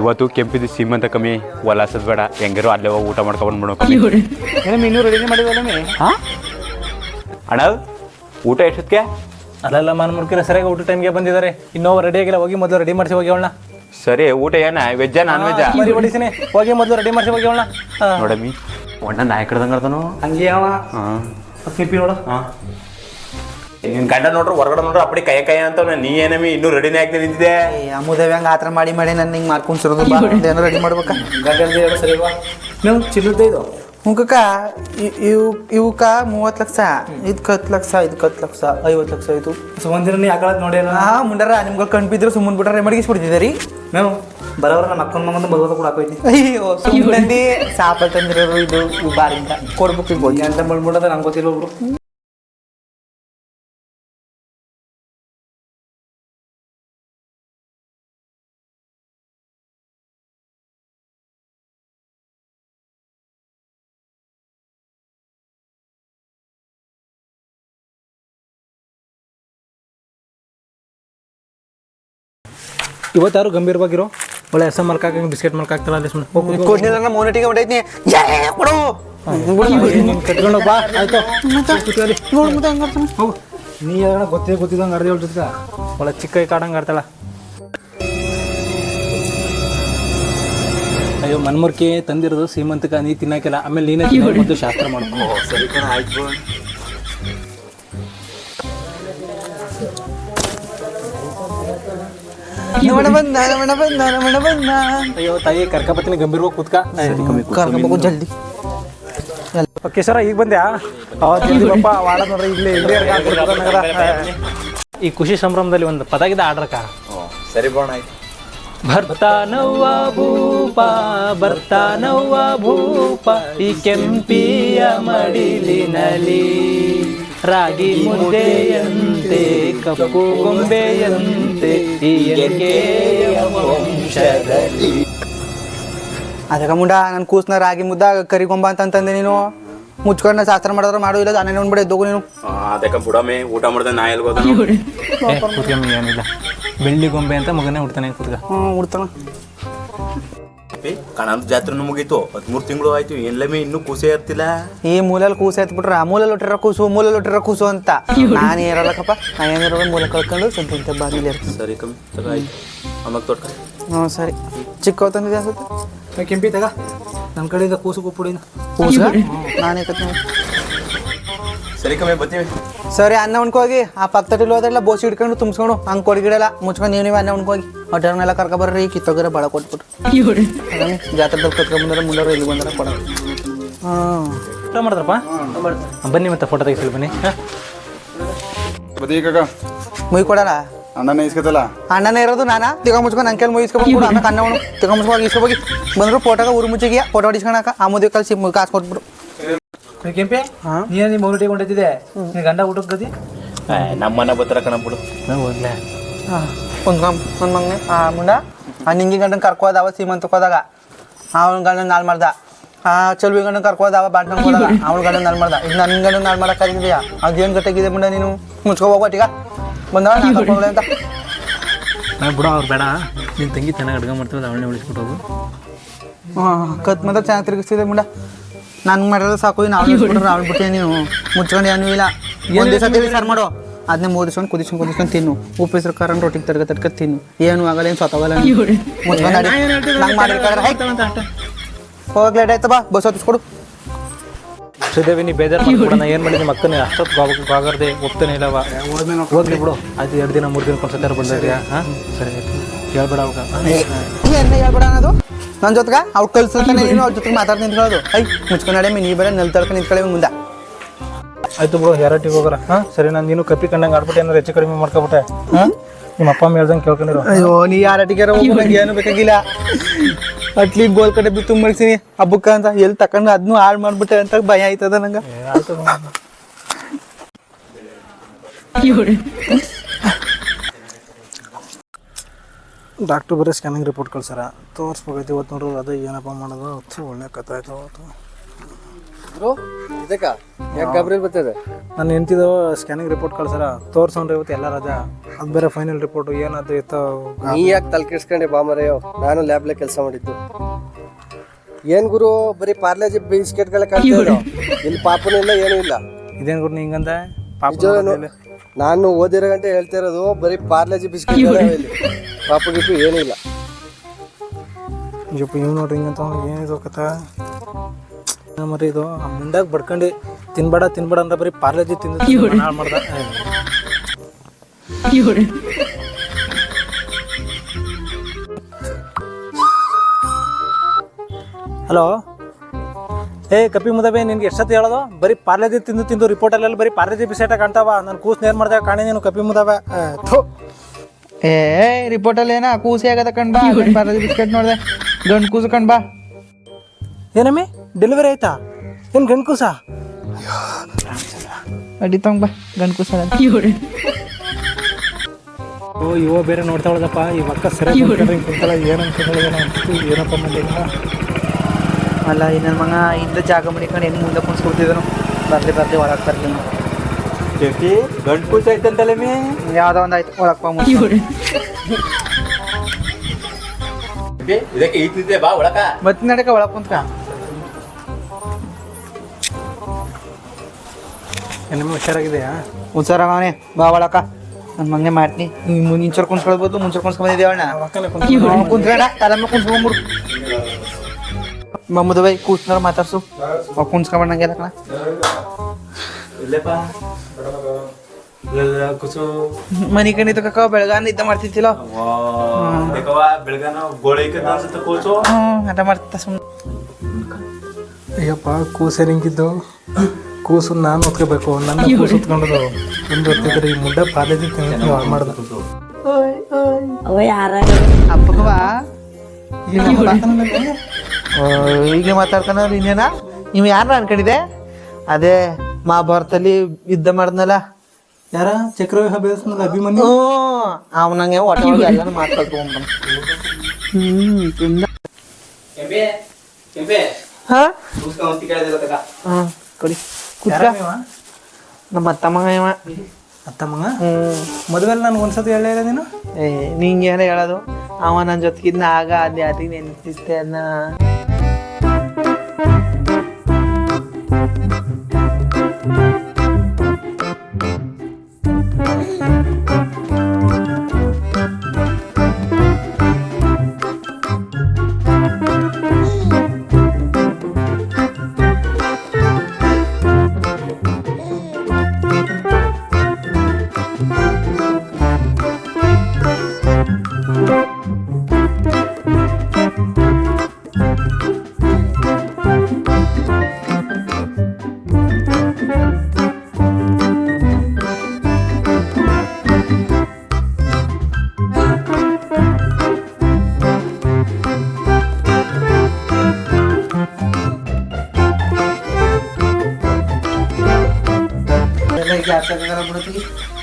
ಇವತ್ತು ಕೆಂಪಿದ್ದು ಸೀಮಂತ ಕಮ್ಮಿ ಒಲಾಸದ್ ಬೇಡ ಹೆಂಗಾರು ಅಲ್ಲೇ ಹೋಗಿ ಊಟ ಮಾಡ್ಕೊಂಡು ಬಿಡೋ ಕಮ್ಮಿ. ಏನಮ್ಮ ಇನ್ನೂ ರೆಡಿ ಮಾಡಿದ್ವಲ್ಲಮ್ಮಿ ಹಾ? ಅಣ್ಣ ಊಟ ಎಷ್ಟೊತ್ತಿಗೆ? ಅಲ್ಲಲ್ಲ ಮನ್ ಮುರ್ಕಿರ ಸರಿಯಾಗಿ ಊಟ ಟೈಮ್ಗೆ ಬಂದಿದ್ದಾರೆ. ಇನ್ನೂ ರೆಡಿ ಆಗಿಲ್ಲ ಹೋಗಿ ಮೊದಲು ರೆಡಿ ಮಾಡಿಸಿ ಹೋಗಿ ಅವಳನ್ನ. ಸರಿ ಊಟ ಏನ? ವೆಜ್ಜಾ ನಾನ್ ವೆಜ್ಜಾ ಹೊಡಿಸಿನಿ ಹೋಗಿ ಮೊದಲು ರೆಡಿ ಮಾಡಿಸಿ ಹೋಗಿ ಅವಳನ್ನ. ನೋಡಮ್ಮಿ ಒಣ್ಣ ನಾಯಿ ಕಡ್ದಂಗ ಆಡ್ತಾನು? ಹಂಗೆ ಅವ. ಹಾಂ. ಕೆಂಪಿ ನೋಡು. ಹಾಂ. ನಿನ್ ಗಂಡ ನೋಡ್ರು ಹೊರಗಡೆ ನೋಡ್ರು ಅಪ್ಪಡಿ ಕೈ ಕೈ ಅಂತ ನೀ ಏನಮಿ ಇನ್ನೂ ರೆಡಿನೇ ಆಗ್ತಾ ನಿಂತಿದೆ ಅಮ್ಮದೇವಿ ಹಂಗ ಆತರ ಮಾಡಿ ಮಾಡಿ ನನ್ನ ಹಿಂಗ್ ಮಾಡ್ಕೊಂಡ್ಸಿರೋದು ಏನೋ ರೆಡಿ ಮಾಡ್ಬೇಕ. ಗಂಡ ಸರಿ ಬಾ. ನೀವು ಚಿಲ್ಲುತ್ತೆ ಇದು. ಹುಂಕಕ್ಕ ಇವ್ ಇವಕ್ಕ ಮೂವತ್ತು ಲಕ್ಷ ಇದಕ್ಕೆ ಹತ್ತು ಲಕ್ಷ ಇದಕ್ಕೆ ಹತ್ತು ಲಕ್ಷ ಐವತ್ತು ಲಕ್ಷ ಆಯ್ತು ಸುಮಂದಿರ ನೀ ಆಕಳತ್ ನೋಡಿ ಹಾಂ ಮುಂಡಾರ ನಿಮ್ಗೆ ಕಣ್ ಬಿದ್ರೆ ಸುಮ್ಮನೆ ಬಿಟ್ರೆ ಮಡಗಿಸ್ಬಿಡ್ತಿದ್ದೀರಿ ನಾವು ಬರೋರ ನಮ್ಮ ಅಕ್ಕನ ಮಗಂದು ಬರೋದು ಕೂಡ ಹಾಕೋಯ್ತಿ ಅಯ್ಯೋ ಸುಮ್ಮನೆ ಸಾಪ ತಂದಿರೋರು ಇದು ಬಾರಿಂದ. ಕೊಡ್ಬೇಕು ಅಂತ ಮಾಡ್ಬಿಡೋದ ನಂಗೆ ಗೊತ್ತಿಲ್ಲ ಒಬ್ರು. ಇವತ್ತು ಯಾರು ಗಂಭೀರವಾಗಿರೋ? ಒಳ್ಳೆ ಹೆಸ ಮಲ್ಕಾಕ ಬಿಸ್ಕೆಟ್ ಮಲ್ಕಾಕ್ತಾರ ಅಲ್ಲಿ ಸುಮ್ಮನೆ ಹೋಗಿ ಕೊಡ್ನಿಲ್ಲ ಮೋನಿಟಿಗೆ ಹೊಡೈತಿ ಕೊಡು. ಕಟ್ಕೊಂಡು ಬಾ. ಆಯ್ತು. ಹೋಗು ನೀ ಯಾರ ಗೊತ್ತೇ ಗೊತ್ತಿದ್ದಂಗೆ ಅರ್ಧ ಹೇಳ್ತಿದ್ಕ ಒಳ್ಳೆ ಚಿಕ್ಕ ಕಾಡಂಗೆ ಆಡ್ತಾಳ. ಅಯ್ಯೋ ಮನ್ಮೂರ್ಕಿ ತಂದಿರೋದು ಸೀಮಂತಕ ನೀ ತಿನ್ನಕ್ಕಿಲ್ಲ ಆಮೇಲೆ ನೀನೇ ಶಾಸ್ತ್ರ ಮಾಡ್ಕೊಂಡು ಸರಿ ಕಣ ಆಯ್ತು ನಮಣ ಬಂದ ನಮಣ ಬಂದ ನಮಣ ಬಂದ. ಅಯ್ಯೋ ತಾಯಿ ಕರ್ಕಪತ್ತಿನ ಗಂಭೀರವಾಗಿ ಕೂತ್ಕ? ಕರ್ಕೊಂಬೇಕು ಜಲ್ದಿ. ಓಕೆ ಸರ ಈಗ ಬಂದ್ಯಾ? ವಾಡ ನೋಡ್ರಿ ಇಲ್ಲೇ ಇಲ್ಲೇ. ಈ ಖುಷಿ ಸಂಭ್ರಮದಲ್ಲಿ ಒಂದು ಪದಾಗಿದ್ದ ಆಡ್ರಕ್ಕ? ಸರಿ ಬೋಣ ಆಯ್ತು. ಬರ್ತಾನವ್ವ ಭೂಪ ಬರ್ತಾನವ್ವ ಭೂಪ ಈ ಕೆಂಪಿಯ ಮಡಿಲಿನಲಿ ರಾಗಿ ಕಪ್ಪು ಗೊಂಬೆಯಂತೆ ವಂಶದಲ್ಲಿ. ಅದಕ್ಕ ಮುಂಡ ನನ್ನ ಕೂಸ್ನ ರಾಗಿ ಮುದ್ದ ಕರಿಗೊಂಬ ಅಂತಂತಂದೆ ನೀನು. ಮುಚ್ಕೊಂಡ ಶಾಸ್ತ್ರ ಮಾಡಿದ್ರೆ ಮಾಡು ಇಲ್ಲ ನಾನು ನೋಡ್ಬಿಡ ಎದ್ದೋಗು ನೀನು. ಅದಕ್ಕೆ ಬುಡಮೆ ಊಟ ಮಾಡಿದೆ ನಾ ಎಲ್ಲಿ ಏನಿಲ್ಲ. ಬೆಳ್ಳಿ ಗೊಂಬೆ ಅಂತ ಮಗನೇ ಹುಡ್ತಾನೆ ಕೂತ್ಕ. ಹ್ಞೂ ಉಡ್ತಾನ ಕಣಂದ್ ಜಾತ್ರೆನು ಮುಗೀತು ಹದಿಮೂರು ತಿಂಗಳು ಆಯ್ತು ಎಲ್ಲಮೇ ಇನ್ನೂ ಕೂಸೆ ಇರ್ತಿಲ್ಲ ಈ ಮೂಲಲ್ಲಿ ಕೂಸು ಬಿಟ್ರೆ ಆ ಮೂಲಲ್ಲಿ ಹೊಟ್ಟಿರೋ ಕೂಸು ಮೂಲಲ್ಲಿ ಹೊಟ್ಟಿರೋ ಕೂಸು ಅಂತ. ನಾನು ಏರಲ್ಲಕ್ಕಪ್ಪ ನಾ ಏನಿರೋ ಮೂಲ ಕಳ್ಕೊಂಡು ಸ್ವಲ್ಪ ಬಾಗಿಲು ಇರ್ತದೆ ಸರಿ ಕಮ್ಮಿ ಸರಿ ಆಯ್ತು. ಆಮೇಲೆ ತೊಟ್ಕ. ಹ್ಞೂ ಸರಿ. ಚಿಕ್ಕ ತಂದಿದೆ ಅನ್ಸುತ್ತೆ? ಕೆಂಪಿ ತಗ. ನಮ್ಮ ಕಡೆಯಿಂದ ಕೂಸು ಕೂಪುಡಿನ ಕೂಸು? ನಾನೇ ಸರಿ ಕಮ್ಮಿ ಬರ್ತೀವಿ ಸರಿ ಅನ್ನ ಉಣ್ಕೋಗಿ ಆ ಪಕ್ಕದಲ್ಲಿ ಹೋದ್ರೆಲ್ಲ ಬೋಸಿ ಹಿಡ್ಕೊಂಡು ತುಂಬಿಸ್ಕೊಂಡು ಹಂಗೆ ಕೊಡಗಿಡಲ್ಲ. ಮುಚ್ಕೊಂಡು ನೀವು ನೀವು ಅನ್ನ ಉಣ್ಕೋಗಿ ಹೊಟ್ಟೆನೆಲ್ಲ ಕರ್ಕೊಬರ್ರಿ ಬರ್ರಿ ಕಿತ್ತೋಗಿರೋ ಬಳ ಕೊಟ್ಬಿಟ್ಟು ಜಾತ್ರೆದಲ್ಲಿ ಕತ್ಕೊಂಡ್ ಮುಂದರ ಇಲ್ಲಿ ಬಂದ್ರೆ ಕೊಡ. ಹಾಂ. ಊಟ ಮಾಡಿದ್ರಪ್ಪ ಬನ್ನಿ ಮತ್ತೆ ಫೋಟೋ ತೆಗಿಸಿ ಬನ್ನಿ? ಬದಿ ಕಾಕ. ಮುಯ್ ಕೊಡಲ್ಲ? ಅಣ್ಣನ ಇಸ್ಕತ್ತಲ್ಲ ಅಣ್ಣನೇ ಇರೋದು ನಾನಾ? ತಿಗ ಮುಚ್ಕೊಂಡು ನನ್ನ ಕೈಲಿ ಮುಗಿಸ್ಕೊಂಡು ಆಮೇಲೆ ಅನ್ನ ಉಣ್ಣು ತಿಗ ಮುಚ್ಕೊಂಡು ಇಸ್ಕೊಬೋಗಿ ಬಂದ್ರು ಫೋಟೋಗ ಊರು ಮುಚ್ಚಿಗೆ ಫೋಟೋ ಹೊಡಿಸ್ಕೊಳಕ ಆ ಮುದಿ ಕಲ್ಸಿ ಕಾಸು ಕೊಟ್ಬಿಡು ಏ ಕೆಂಪಿ ನೀನು ನಿಮ್ಮ ಮಗು ಕೊಂಡಿದ್ದೆ ನಿನ್ನ ಗಂಡ ಊಟಕ್ಕೆ ಗತಿ ನಮ್ಮನ್ನ ಬತ್ತರ ಕಣ ಬಿಡು. ನಾವು ಹೋಗ್ಲೇ. ಒಂದು ಒಂದು ಮಗನೆ. ಆ ಮುಂಡ. ಆ ನಿಂಗಿ ಗಂಡನ ಕರ್ಕೋದ ಅವ ಸೀಮಂತಕ್ಕೆ ಹೋದಾಗ ಅವನ ಗಂಡನ ನಾಲ್ ಮಾಡ್ದ. ಆ ಚಲ್ವಿ ಗಂಡನ ಕರ್ಕೋದ ಅವ ಬಾಟ್ನಂಗೆ ಹೋದಾಗ ಅವನ ಗಂಡನ ನಾಲ್ ಮಾಡ್ದ. ಈಗ ನನ್ನ ಗಂಡನ ನಾಲ್ ಮಾಡೋಕ್ಕಾಗಿದೆಯಾ ಅದೇನು ಗಟ್ಟಾಗಿದೆ ಮುಂಡ ನೀನು? ಮುಚ್ಕೊ ಹೋಗ್ಬಿಟ್ಟೀಗ ಬಂದವ ನಾನು ಕರ್ಕೊಂಡ್ಲೆ ಅಂತ. ನಾನು ಬಿಡ ಅವ್ರು ಬೇಡ. ನಿನ್ನ ತಂಗಿ ಚೆನ್ನಾಗಿ ಅಡುಗೆ ಮಾಡ್ತೀವಿ ಅವಳನ್ನೇ ಉಳಿಸ್ಬಿಟ್ಟು ಹೋಗು. ಹಾಂ ಕತ್ ಮಾತ್ರ ಚೆನ್ನಾಗಿ ತಿರುಗಿಸ್ತಿದೆ ಮುಂಡ. ನನ್ಗೆ ಮಾಡಿದ್ರೆ ಸಾಕು ಇನ್ನು ಅವ್ಳು ಬಿಟ್ರೆ ಅವ್ಳು ಬಿಟ್ಟೆ ನೀವು ಮುಚ್ಕೊಂಡು ಏನೂ ಇಲ್ಲ ಒಂದು ದಿವಸ ತಿಳಿ ಸರ್ ಮಾಡೋ ಅದನ್ನೇ ದಿವ್ಸ ಕುದಿಸ್ಕೊಂಡು ಕುದಿಸ್ಕೊಂಡು ತಿನ್ನು ಉಪ್ಪು ಹೆಸರು ಖಾರ ರೊಟ್ಟಿಗೆ ತರ್ಗ ತರ್ಕ ತಿನ್ನು ಏನು ಆಗಲ್ಲ ಏನು ಸತ್ತೋಗಲ್ಲ ಹೋಗ್ಲೇಟ್ ಆಯ್ತು ಬಾ ಬಸ್ ಹೊತ್ತಿಸ್ಕೊಡು ಶ್ರೀದೇವಿ ನೀ ಬೇಜಾರು ಮಾಡ್ಬಿಡ ನಾ ಏನು ಮಕ್ಕನೇ ಅಷ್ಟೊತ್ತು ಬಾಬಕ್ಕೆ ಬಾಗರ್ದೆ ಒಪ್ತಾನೆ ಇಲ್ಲವ ಹೋಗ್ಲಿ ಬಿಡು ಆಯ್ತು ಎರಡು ದಿನ ಮೂರು ದಿನ ಕೊಡ್ಸತ್ತಾರೆ ಬಂದಿದ್ಯಾ ಹಾಂ ಸರಿ ಹೇಳ್ಬೇಡ ಅವಾಗ ಹೇಳ್ಬೇಡ ಅನ್ನೋದು ನನ್ನ ಜೊತೆಗೆ? ಅವ್ರು ಕಳ್ಸ್ತಾನೆ ನೀನು ಅವ್ರ ಜೊತೆಗೆ ಮಾತಾಡ್ತಾ ನಿಂತ್ಕೊಳ್ಳೋದು. ಐ ಮುಚ್ಕೊಂಡು ನಡೆ ನೀ ಬರ ನೆಲ್ ತಳ್ಕ ನಿಂತ್ಕೊಳ್ಳಿ ಮುಂದೆ. ಆಯ್ತು ಬ್ರೋ ಯಾರಟ್ಟಿಗೆ ಹೋಗೋರ? ಹಾಂ? ಸರಿ ನಾನು ನೀನು ಕಪ್ಪಿ ಕಂಡಂಗೆ ಆಡ್ಬಿಟ್ಟೆ ಅಂದ್ರೆ ಹೆಚ್ಚು ಕಡಿಮೆ ಮಾಡ್ಕೊಬಿಟ್ಟೆ. ಹಾಂ? ನಿಮ್ಮ ಅಪ್ಪ ಅಮ್ಮ ಹೇಳ್ದಂಗೆ ಕೇಳ್ಕೊಂಡಿರೋ. ಅಯ್ಯೋ ನೀ ಯಾರ ಅಟಿಗಾರ ನಂಗೆ ಏನು ಬೇಕಾಗಿಲ್ಲ. ಅಟ್ಲಿ ಗೋಲ್ ಕಡೆ ಬಿತ್ತು ಮಳ್ಸಿನಿ ಹಬ್ಬಕ್ಕ ಅಂತ ಎಲ್ಲಿ ತಕೊಂಡು ಅದನ್ನು ಹಾಳು ಮಾಡ್ಬಿಟ್ಟೆ ಅಂತ ಭಯ ಆಯ್ತದ ನಂಗೆ? ಆಯ್ತು ಡಾಕ್ಟ್ರು ಬರೀ ಸ್ಕ್ಯಾನಿಂಗ್ ರಿಪೋರ್ಟ್ ಕಳ್ಸಾರ ತೋರಿಸ್ಬೇಕೈತಿ ಇವತ್ತು ನೋಡ್ರಿ ಅದೇ ಏನಪ್ಪ ಮಾಡೋದು ಅದು ಒಳ್ಳೆ ಕಥೆ ಆಯ್ತು ಅವತ್ತು. ಇದಕ್ಕ? ಯಾಕೆ ಗಾಬರಿ ಬರ್ತದೆ? ನಾನು ಹೆಂಡ್ತಿದ್ದು ಸ್ಕ್ಯಾನಿಂಗ್ ರಿಪೋರ್ಟ್ ಕಳ್ಸಾರ ತೋರ್ಸೋನ್ರಿ ಇವತ್ತು ಎಲ್ಲ ರಜಾ. ಅದು ಬೇರೆ ಫೈನಲ್ ರಿಪೋರ್ಟ್ ಏನಾದ್ರು ಇತ್ತು ನೀ ಯಾಕೆ ತಲೆ ಕೆಡ್ಸ್ಕೊಂಡೆ ಬಾಮರೆಯೋ ನಾನು ಲ್ಯಾಬ್ಲೆ ಕೆಲಸ ಮಾಡಿದ್ದು. ಏನ್ ಗುರು ಬರೀ ಪಾರ್ಲೇಜಿ ಬಿಸ್ಕೆಟ್ಗಳ ಕಾಣ್ತಿದ್ರು ಇಲ್ಲಿ ಪಾಪನೂ ಇಲ್ಲ ಏನೂ ಇಲ್ಲ. ಇದೇನು ಗುರು ಹಿಂಗಂದ? ಪಾಪ ನಿಜವಾಗ್ಲೂ ನಾನು ಓದಿರೋ ಗಂಟೆ ಹೇಳ್ತಾ ಇರೋದು ಬರೀ ಪಾರ್ಲೆಜಿ ಬಿಸ್ಕೆಟ್ ಇಲ್ಲಿ. ಪಾಪು ಗಿಪ್ಪು ಏನೂ ಇಲ್ಲ. ಯಪ್ಪ ಇವ್ ನೋಡ್ರಿ ಹಿಂಗಂತ ಏನಿದು ಕಥ? ಮರಿ ಇದು? ಮುಂದಾಗ ಬಡ್ಕೊಂಡು ತಿನ್ಬೇಡ ತಿನ್ಬೇಡ ಅಂತ ಬರೀ ಪಾರ್ಲೇಜಿ ತಿಂದು ಹಾಳು ಮಾಡ್ದ. ಹಲೋ? ಏ ಕಪಿ ಮುದಬೆ ನಿನ್ಗೆ ಎಷ್ಟೊತ್ತು ಹೇಳೋದು? ಬರೀ ಪಾರ್ಲೇಜಿ ತಿಂದು ತಿಂದು ರಿಪೋರ್ಟಲ್ಲೆಲ್ಲ ಬರೀ ಪಾರ್ಲೇಜಿ ಬಿಸೇಟ ಕಾಣ್ತಾವ. ನಾನು ಕೂಸ್ ನೇರ್ ಮಾಡ್ದಾಗ ಕಾಣಿ ನೀನು ಕಪಿ ಮುದವೆ. ಏ ಏ ರಿಪೋರ್ಟಲ್ಲಿ ಏನ ಕೂಸಿ ಆಗದ ಕಣ್ಬಾ ಬರೋದು ಬಿಸ್ಕೆಟ್ ನೋಡ್ದೆ. ಗಂಡು ಕೂಸು ಕಣ್ಬಾ ಏನಮ್ಮಿ ಡೆಲಿವರಿ ಆಯ್ತಾ? ಏನ್ ಗಂಡು ಕೂಸ? ಅಡಿ ತಂಗ ಬಾ. ಗಂಡು ಕೂಸ ಓ ಇವ ಬೇರೆ ನೋಡ್ತಾವಳದಪ್ಪ ಈ ಮಕ್ಕ ಸರಿ ಏನಂತ ಏನಪ್ಪ ಮಾಡಿಲ್ಲ ಅಲ್ಲ ಇನ್ನೊಂದು ನನ್ನ ಮಗ ಇಂದ ಜಾಗ ಮಡಿಕೊಂಡು ಹೆಂಗೆ ಮುಂದೆ ಕುಣಿಸ್ಕೊಡ್ತಿದ್ದನು ಬರ್ಲಿ ಬರ್ಲಿ ಒಳಗೆ ಬರ್ಲಿ. ಕೆಂಪಿ ಗಂಡು ಕೂಸ ಐತಂತಲ್ಲ ಮೇ? ಯಾವುದೋ ಒಂದು ಆಯ್ತು ಒಳಗೆ ಇದಕ್ಕೆ ಈತಿದ್ದೆ ಬಾ ಒಳಕ. ಮತ್ತೆ ನಡಕ ಒಳಗೆ ಕುಂತ್ಕ. ನಿಮ್ಗೆ ಹುಷಾರಾಗಿದೆಯಾ ಹುಷಾರಾಗವನೆ ಬಾ ಒಳಕ. ನನ್ನ ಮಗನೆ ಮಾಡ್ತೀನಿ. ಮುಂಚೂರು ಕುಣಿಸ್ಕೊಳ್ಳೋ ಬದಲು ಮುಂಚೂರು ಕುಣಿಸ್ಕೊಂಬಂದಿದ್ದೇವೆ ಅಣ್ಣ? ಕುಂತ್ಕೊಂಡ ತಲೆಮ್ಮ ಕುಣಿಸ್ಕೊಂಬಿಡು ಮಮ್ಮದ ಬೈ ಕೂಸ್ನವ್ರು ಮಾತಾಡ್ಸು ಅವ್ ಕುಣಿಸ್ಕೊಂಬಂಡಂಗೆಲ್ಲ ಕಣ ಇಲ್ಲೇಪ್ಪ ಕುಸು ಮನಿ ಕಣಿ ತಕ ಬೆಳಗಾನ ನಿದ್ದೆ ಮಾಡ್ತಿದ್ದಿಲ್ಲ ಬೆಳಗನ ಗೋಳಿ ಸುಮ್ಮನೆ ಅಯ್ಯಪ್ಪ ಕೂಸು ಹೆಂಗಿದ್ದು ಕೂಸು ನಾನು ಹೊತ್ಕೋಬೇಕು ನನ್ನ ಕೂಸು ಹೊತ್ಕೊಂಡದು ಒಂದು ಹೊತ್ತಿದ್ರೆ ಈ ಮುಂದೆ ಪಾಲೇಜಿ ತಿಂದು ಹಾಳು ಮಾಡ್ದ ಅವ ಯಾರ ಅಪ್ಪಗವ ಈಗ ಮಾತಾಡ್ತಾನ ಇನ್ನೇನ? ನೀವು ಯಾರ ಅನ್ಕೊಂಡಿದೆ ಅದೇ ಮಹಾಭಾರತಲ್ಲಿ ಯುದ್ಧ ಮಾಡಿದ್ನಲ್ಲ. ಯಾರ? ಚಕ್ರವ್ಯೂಹ ಬೇಯಿಸ್ನಲ್ಲ ಅಭಿಮನ್ಯು? ಹ್ಞೂ ಅವನಂಗೆ ಒಟ್ಟ ಎಲ್ಲಾನು ಮಾತಾಡ್ಕೊಂಬ ಹ್ಮ್ ಕೆಂಪೆ ಕೆಂಪೆ. ಹಾ? ಕೂಸ್ಕೊಂಡ್ ಕೇಳಿದಿರತ್ತಕ ಹಾ ಕೊಡಿ. ಕುತ್ಕ. ನಮ್ಮ ಅತ್ತಮ್ಮ ಇವ ಅತ್ತಮ್ಮ ಹ್ಮ್ ಮದುವೆಲ್ಲ ನನ್ಗೆ ಒಂದ್ಸತಿ ಹೇಳ ಇಲ್ಲ ನೀನು? ಏ ನಿಂಗೆ ಏನೋ ಹೇಳೋದು? ಅವ ನನ್ನ ಜೊತೆಗಿದ್ನ ಆಗ ಅದೇ ಅದಕ್ಕೆ ನೆನಪಿಸ್ತೆ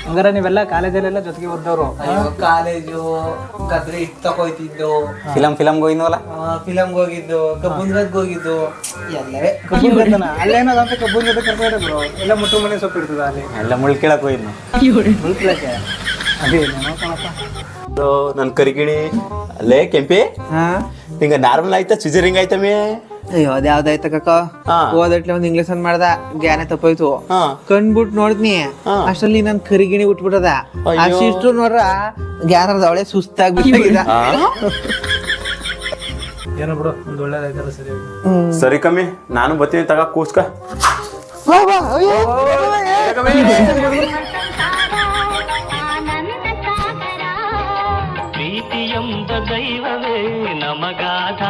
ಹಂಗಾರೆ ನೀವೆಲ್ಲ ಕಾಲೇಜಲ್ಲೆಲ್ಲ ಜೊತೆಗೆ ಓದ್ದವ್ರು. ಅಯ್ಯೋ ಕಾಲೇಜು ಗದ್ರೆ ಇಟ್ಟು ತಗೋಯ್ತಿದ್ದು ಫಿಲಮ್ ಫಿಲಮ್ ಹೋಗಿದ್ವಲ್ಲ ಫಿಲಮ್ಗೆ ಹೋಗಿದ್ದು ಕಬ್ಬುನ್ಗದ್ಗೆ ಹೋಗಿದ್ದು. ಎಲ್ಲವೇ. ಕಬ್ಬನ್ ಗದ್ದನ ಅಲ್ಲೇನದ ಅಂತ ಕಬ್ಬನ್ ಗದ್ದೆ ಕರ್ಕೊಂಡು ಬ್ರೋ ಎಲ್ಲ ಮುಟ್ಟು ಮನೆ ಸೊಪ್ಪು ಇರ್ತದ ಅಲ್ಲಿ. ಎಲ್ಲ ಮುಳ್ಕೇಳಕ್ ಹೋಗಿದ್ನು? ಮುಳ್ಕಿಳಕ್ಕೆ ಅದೇ ನನ್ ಕರಿಗಿಣಿ. ಅಲ್ಲೇ ಕೆಂಪಿ? ಹಾ. ಹಿಂಗ ನಾರ್ಮಲ್ ಆಯ್ತಾ? ಸಿಜರಿಂಗ್ ಆಯ್ತಮ್ಮಿ ಅಯ್ಯೋ ಅದ್ ಯಾವ್ದಾಯ್ತ ಕಕ್ಕ. ಓದಟ್ಲೆ ಒಂದ್ ಇಂಗ್ಲೀಷ್ ಅನ್ ಮಾಡ್ದ ಜ್ಞಾನ ತಪ್ಪೋಯ್ತು. ಹಾ. ಕಣ್ಬಿಟ್ ನೋಡಿದ್ನಿ ಅಷ್ಟಲ್ಲಿ ಅಷ್ಟರಲ್ಲಿ ನನ್ ಕರಿಗಿಣಿ ಉಟ್ಬಿಟ್ಟದ. ಅಷ್ಟಿಷ್ಟು ನೋಡ್ರ ಜ್ಞಾನದ ಅವಳೆ ಸುಸ್ತಾಗಿ ಬಿಟ್ಟಿದ ಏನೋ ಬಿಡು ಒಂದು ಒಳ್ಳೇದಾಯ್ತಲ್ಲ ಸರಿ ಸರಿ ಕಮ್ಮಿ ನಾನು ಬರ್ತೀನಿ ತಗ ಕೂಸ್ಕ ಪ್ರೀತಿಯೆಂಬ ದೈವವೇ ನಮಗಾದ